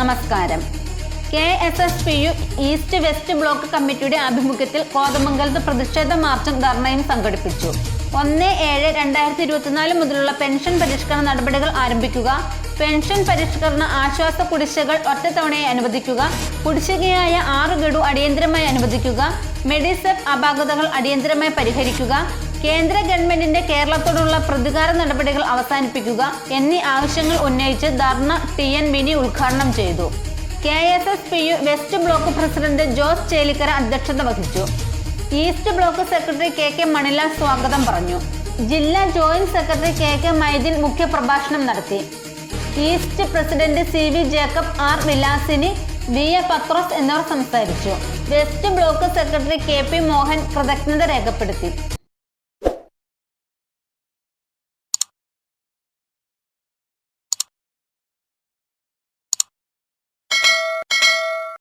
നമസ്കാരം. K S S P U east west block കമ്മിറ്റിയുടെ ആഭിമുഖ്യത്തിൽ കോതമംഗലത്ത് പ്രതിഷേധ മാർച്ചും ധർണയും സംഘടിപ്പിച്ചു. ഒന്ന് ഏഴ് രണ്ടായിരത്തി ഇരുപത്തിനാല് മുതലുള്ള പെൻഷൻ പരിഷ്കരണ നടപടികൾ ആരംഭിക്കുക. പെൻഷൻ പരിഷ്കരണ ആശ്വാസ കുടിശ്ശികൾ ഒറ്റത്തവണയായി അനുവദിക്കുക. കുടിശ്ശികയായ ആറ് ഗഡു അടിയന്തരമായി അനുവദിക്കുക. മെഡിസെപ് അപാകതകൾ അടിയന്തരമായി പരിഹരിക്കുക. കേന്ദ്ര ഗവൺമെന്റിന്റെ കേരളത്തോടുള്ള പ്രതികാര നടപടികൾ അവസാനിപ്പിക്കുക എന്നീ ആവശ്യങ്ങൾ ഉന്നയിച്ച് ധർണ ടി എൻ മിനി ഉദ്ഘാടനം ചെയ്തു. K S S P U west block president Jose Chelikkara അധ്യക്ഷത വഹിച്ചു. East block secretary K K Manilal സ്വാഗതം പറഞ്ഞു. ജില്ലാ joint secretary K K Maidin മുഖ്യപ്രഭാഷണം നടത്തി. East president C V Jacob R Vilasini V A Pathrose എന്നിവർ സംസാരിച്ചു. West block secretary K P Mohan കൃതജ്ഞത രേഖപ്പെടുത്തി.